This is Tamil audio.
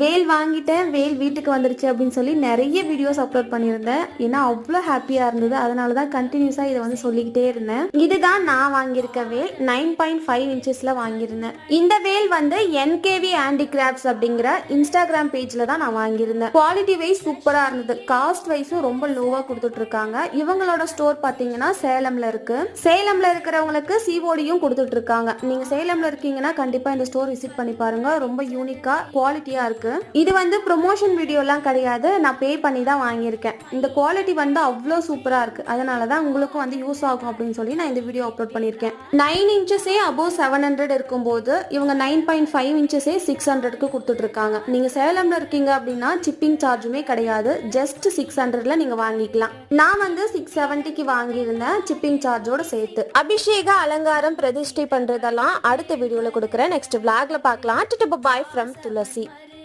வேல் வாங்கிட்டேன் வேல் வீட்டுக்கு வந்துருச்சு அப்படின்னு சொல்லி நிறைய வீடியோஸ் அப்லோட் பண்ணியிருந்தேன். ஏன்னா அவ்வளோ ஹாப்பியாக இருந்தது. அதனால தான் கண்டினியூஸாக இதை வந்து சொல்லிக்கிட்டே இருந்தேன். இதுதான் நான் வாங்கியிருக்க வேல். நைன் பாயிண்ட் ஃபைவ் இன்ச்சஸில் வாங்கியிருந்தேன். இந்த வேல் வந்து என்கேவி ஹேண்டிகிராஃப்ட்ஸ் அப்படிங்கிற இன்ஸ்டாகிராம் பேஜில் தான் நான் வாங்கியிருந்தேன். குவாலிட்டி வைஸ் சூப்பராக இருந்தது. காஸ்ட் வைஸும் ரொம்ப லோவாக கொடுத்துட்டு இருக்காங்க இவங்களோட ஸ்டோர் பார்த்தீங்கன்னா சேலம்ல இருக்கு. சேலம்ல இருக்கிறவங்களுக்கு சிஓடியும் கொடுத்துட்டு இருக்காங்க நீங்க சேலம்ல இருக்கீங்கன்னா கண்டிப்பா இந்த ஸ்டோர் விசிட் பண்ணி பாருங்க. ரொம்ப யூனிக்கா குவாலிட்டியா இருக்கு. இது வந்து ப்ரொமோஷன் வீடியோலாம் கிடையாது. நான் பே பண்ணி தான் வாங்கியிருக்கேன். இந்த குவாலிட்டி வந்து அவ்வளோ சூப்பராக இருக்கு. அதனால தான் உங்களுக்கும் வந்து யூஸ் ஆகும் அப்படின்னு சொல்லி நான் இந்த வீடியோ அப்லோட் பண்ணியிருக்கேன். நைன் இன்ச்சஸே அபோவ் செவன் ஹண்ட்ரட் இருக்கும்போது இவங்க நைன் பாயிண்ட் ஃபைவ் இன்ச்சஸே சிக்ஸ் ஹண்ட்ரட்க்கு கொடுத்துட்டு இருக்காங்க சேலமில் சேலம்ல இருக்கீங்க அப்படின்னா சிப்பிங் சார்ஜுமே கிடையாது. ஜஸ்ட் சிக்ஸ் ஹண்ட்ரட்ல நீங்கள் வாங்கிக்கலாம். நான் வந்து சிக்ஸ் செவன்ட்டிக்கு வாங்கியிருந்தேன் சிப்பிங் சார்ஜோட சேர்த்து. அபிஷேக அலங்காரம் பிரதிஷ்டை பண்ணுறதெல்லாம் அடுத்த வீடியோவில் கொடுக்குறேன். நெக்ஸ்ட் vlogல பார்க்கலாம். Bye from Thulasi.